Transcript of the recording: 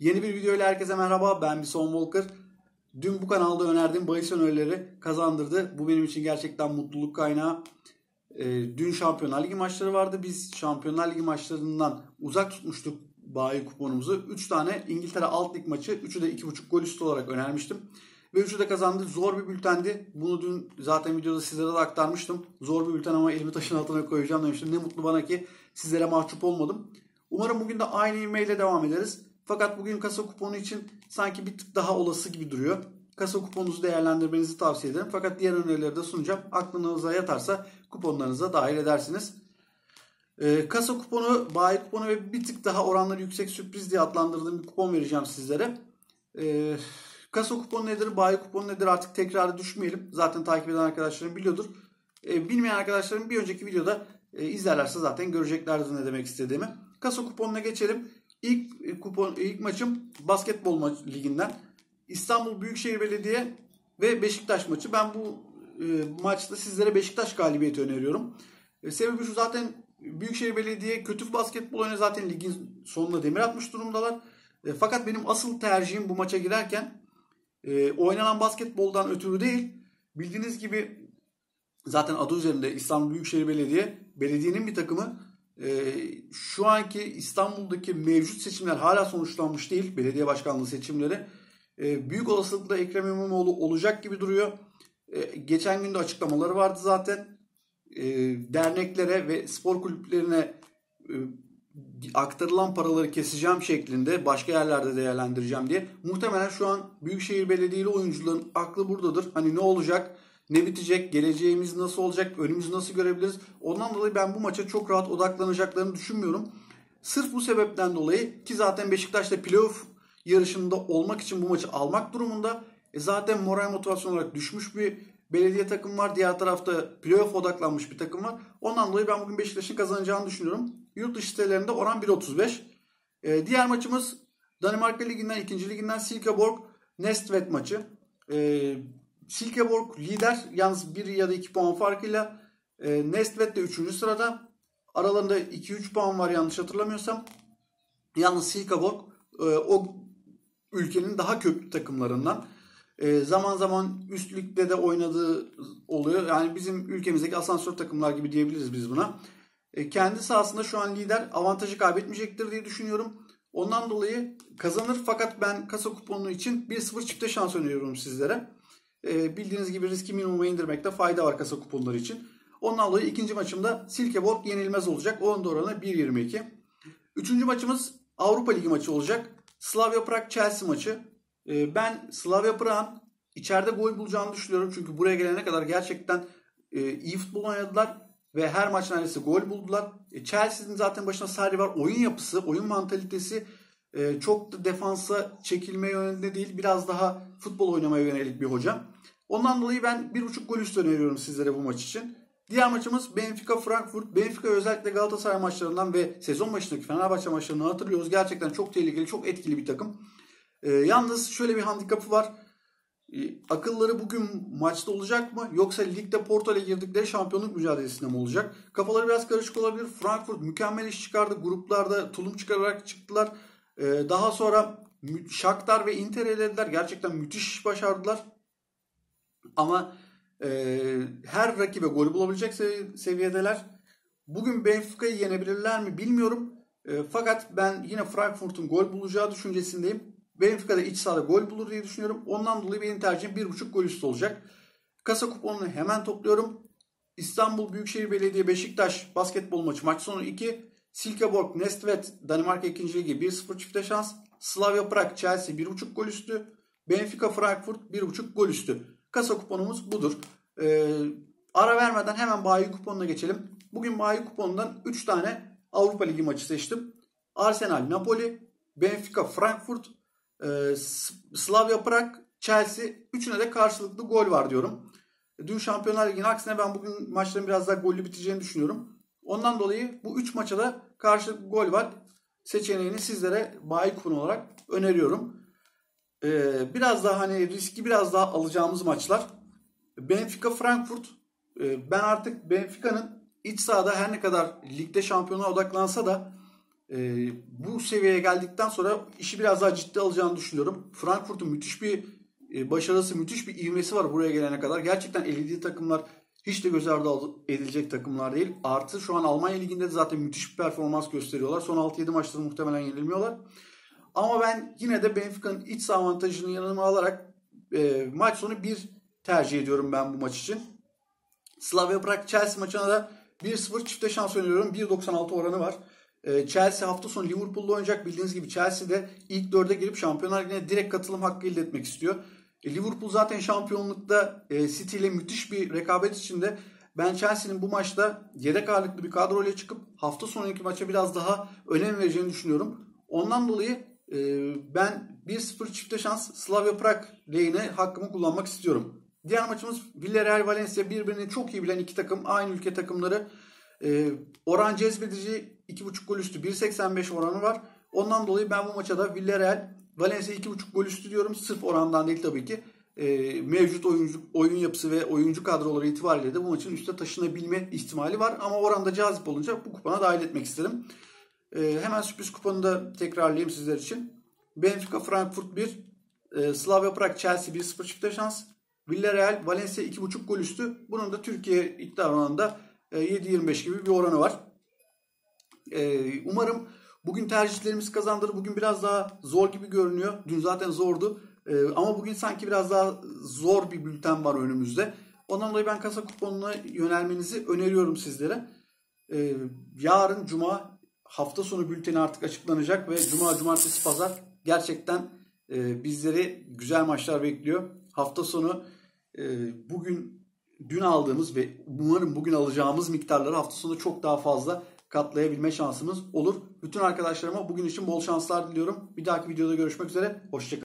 Yeni bir video ile herkese merhaba. Ben Bison Walker. Dün bu kanalda önerdiğim bahis önerileri kazandırdı. Bu benim için gerçekten mutluluk kaynağı. Ee, dün Şampiyonlar Ligi maçları vardı. Biz Şampiyonlar Ligi maçlarından uzak tutmuştuk bayi kuponumuzu. 3 tane İngiltere Alt Lig maçı. 3'ü de 2.5 gol üstü olarak önermiştim. Ve 3'ü de kazandı. Zor bir bültendi. Bunu dün zaten videoda sizlere de aktarmıştım. Zor bir bülten ama elimi taşın altına koyacağım demiştim. Ne mutlu bana ki sizlere mahcup olmadım. Umarım bugün de aynı ivmeyle devam ederiz. Fakat bugün kasa kuponu için sanki bir tık daha olası gibi duruyor. Kasa kuponunuzu değerlendirmenizi tavsiye ederim. Fakat diğer önerileri de sunacağım. Aklınıza yatarsa kuponlarınıza dahil edersiniz. Ee, kasa kuponu, bayi kuponu ve bir tık daha oranları yüksek sürpriz diye adlandırdığım bir kupon vereceğim sizlere. Ee, kasa kuponu nedir, bayi kuponu nedir artık tekrarı düşmeyelim. Zaten takip eden arkadaşlarım biliyordur. Ee, bilmeyen arkadaşlarım bir önceki videoda e, izlerlerse zaten göreceklerdir ne demek istediğimi. Kasa kuponuna geçelim. İlk kupon ilk maçım basketbol maç, liginden. İstanbul Büyükşehir Belediye ve Beşiktaş maçı. Ben bu e, maçta sizlere Beşiktaş galibiyeti öneriyorum. E, sebebi şu zaten Büyükşehir Belediye kötü basketbol oynuyor. Zaten ligin sonunda demir atmış durumdalar. E, fakat benim asıl tercihim bu maça girerken e, oynanan basketboldan ötürü değil. Bildiğiniz gibi zaten adı üzerinde İstanbul Büyükşehir Belediye belediyenin bir takımı e, şu anki İstanbul'daki mevcut seçimler hala sonuçlanmış değil. Belediye başkanlığı seçimleri. E, büyük olasılıkla Ekrem İmamoğlu olacak gibi duruyor. E, geçen günde açıklamaları vardı zaten. Derneklere ve spor kulüplerine e, aktarılan paraları keseceğim şeklinde başka yerlerde değerlendireceğim diye. Muhtemelen şu an Büyükşehir Belediyeli oyuncuların aklı buradadır. Hani ne olacak? Ne bitecek, geleceğimiz nasıl olacak, önümüzü nasıl görebiliriz. Ondan dolayı ben bu maça çok rahat odaklanacaklarını düşünmüyorum. Sırf bu sebepten dolayı ki zaten Beşiktaş'ta playoff yarışında olmak için bu maçı almak durumunda. E zaten moral motivasyon olarak düşmüş bir belediye takım var. Diğer tarafta playoff odaklanmış bir takım var. Ondan dolayı ben bugün Beşiktaş'ın kazanacağını düşünüyorum. Yurt dışı sitelerinde oran 1.35. E, diğer maçımız Danimarka Ligi'nden, 2. Ligi'nden Silkeborg Nestvet maçı. E, Silkeborg lider yalnız 1 ya da 2 puan farkıyla. E, Nestvet de 3. sırada. Aralarında 2-3 puan var yanlış hatırlamıyorsam. Yalnız Silkeborg e, o ülkenin daha köklü takımlarından. E, zaman zaman üst ligde de oynadığı oluyor. Yani bizim ülkemizdeki asansör takımlar gibi diyebiliriz biz buna. E, kendi sahasında şu an lider avantajı kaybetmeyecektir diye düşünüyorum. Ondan dolayı kazanır fakat ben kasa kuponu için 1-0 çifte şans öneriyorum sizlere. E, bildiğiniz gibi riski minimuma indirmekte fayda var kasa kuponları için. Ondan dolayı ikinci maçımda Silkeborg yenilmez olacak. Onun da oranı 1.22. Üçüncü maçımız Avrupa Ligi maçı olacak. Slavia Prag Chelsea maçı. E, ben Slavia Prag'ın içeride gol bulacağını düşünüyorum. Çünkü buraya gelene kadar gerçekten e, iyi futbol oynadılar. Ve her maç neredeyse gol buldular. E, Chelsea'nin zaten başına Sarri var. Oyun yapısı, oyun mantalitesi e, çok da defansa çekilme yönünde değil. Biraz daha futbol oynamaya yönelik bir hoca. Ondan dolayı ben bir buçuk gol üstü öneriyorum sizlere bu maç için. Diğer maçımız Benfica Frankfurt. Benfica özellikle Galatasaray maçlarından ve sezon başındaki Fenerbahçe maçlarını hatırlıyoruz. Gerçekten çok tehlikeli, çok etkili bir takım. E, yalnız şöyle bir handikapı var. E, akılları bugün maçta olacak mı? Yoksa ligde Porto ile girdikleri şampiyonluk mücadelesinde mi olacak? Kafaları biraz karışık olabilir. Frankfurt mükemmel iş çıkardı. Gruplarda tulum çıkararak çıktılar. E, daha sonra Shakhtar ve Inter elediler. Gerçekten müthiş iş başardılar. Ama e, her rakibe gol bulabilecek sev- seviyedeler. Bugün Benfica'yı yenebilirler mi bilmiyorum. E, fakat ben yine Frankfurt'un gol bulacağı düşüncesindeyim. Benfica da iç sahada gol bulur diye düşünüyorum. Ondan dolayı benim tercihim 1.5 gol üstü olacak. Kasa kuponunu hemen topluyorum. İstanbul Büyükşehir Belediye Beşiktaş basketbol maçı maç sonu 2. Silkeborg Nestvet Danimarka 2. Ligi 1-0 çifte şans. Slavia Prag Chelsea 1.5 gol üstü. Benfica Frankfurt 1.5 gol üstü. Kasa kuponumuz budur. Ee, ara vermeden hemen bayi kuponuna geçelim. Bugün bayi kuponundan 3 tane Avrupa Ligi maçı seçtim. Arsenal Napoli, Benfica Frankfurt, e, Slavia Prag, Chelsea. Üçüne de karşılıklı gol var diyorum. Dün Şampiyonlar Ligi'nin aksine ben bugün maçların biraz daha gollü biteceğini düşünüyorum. Ondan dolayı bu 3 maça da karşılıklı gol var seçeneğini sizlere bayi kupon olarak öneriyorum. Ee, biraz daha hani riski biraz daha alacağımız maçlar. Benfica Frankfurt. Ee, ben artık Benfica'nın iç sahada her ne kadar ligde şampiyona odaklansa da e, bu seviyeye geldikten sonra işi biraz daha ciddi alacağını düşünüyorum. Frankfurt'un müthiş bir e, başarısı, müthiş bir ivmesi var buraya gelene kadar. Gerçekten elediği takımlar hiç de göz ardı edilecek takımlar değil. Artı şu an Almanya Ligi'nde de zaten müthiş bir performans gösteriyorlar. Son 6-7 maçları muhtemelen yenilmiyorlar. Ama ben yine de Benfica'nın iç saha avantajını yanıma alarak e, maç sonu bir tercih ediyorum ben bu maç için. Slavia Prag Chelsea maçına da 1-0 çifte şans öneriyorum. 1.96 oranı var. E, Chelsea hafta sonu Liverpool'da oynayacak. Bildiğiniz gibi Chelsea de ilk dörde girip Şampiyonlar Ligi'ne direkt katılım hakkı elde etmek istiyor. E, Liverpool zaten şampiyonlukta e, City ile müthiş bir rekabet içinde. Ben Chelsea'nin bu maçta yedek ağırlıklı bir kadroyla çıkıp hafta sonraki maça biraz daha önem vereceğini düşünüyorum. Ondan dolayı e, ben 1-0 çifte şans Slavia Prag lehine hakkımı kullanmak istiyorum. Diğer maçımız Villarreal Valencia birbirini çok iyi bilen iki takım. Aynı ülke takımları. Oran cezbedici 2.5 gol üstü 1.85 oranı var. Ondan dolayı ben bu maça da Villarreal Valencia 2.5 gol üstü diyorum. Sırf orandan değil tabii ki. E, mevcut oyuncu, oyun yapısı ve oyuncu kadroları itibariyle de bu maçın üstte taşınabilme ihtimali var. Ama oranda cazip olunca bu kupona dahil etmek isterim. E, hemen sürpriz kuponu da tekrarlayayım sizler için. Benfica Frankfurt 1, e, Slavia Prag Chelsea 1-0 çifte şans. Villarreal Valencia 2.5 gol üstü. Bunun da Türkiye iddia oranında e, 7-25 gibi bir oranı var. E, umarım bugün tercihlerimiz kazandırır. Bugün biraz daha zor gibi görünüyor. Dün zaten zordu. E, ama bugün sanki biraz daha zor bir bülten var önümüzde. Ondan dolayı ben kasa kuponuna yönelmenizi öneriyorum sizlere. E, yarın Cuma hafta sonu bülteni artık açıklanacak ve Cuma, Cumartesi, Pazar gerçekten e, bizleri güzel maçlar bekliyor. Hafta sonu e, bugün dün aldığımız ve umarım bugün alacağımız miktarları hafta sonu çok daha fazla katlayabilme şansımız olur. Bütün arkadaşlarıma bugün için bol şanslar diliyorum. Bir dahaki videoda görüşmek üzere. Hoşçakalın.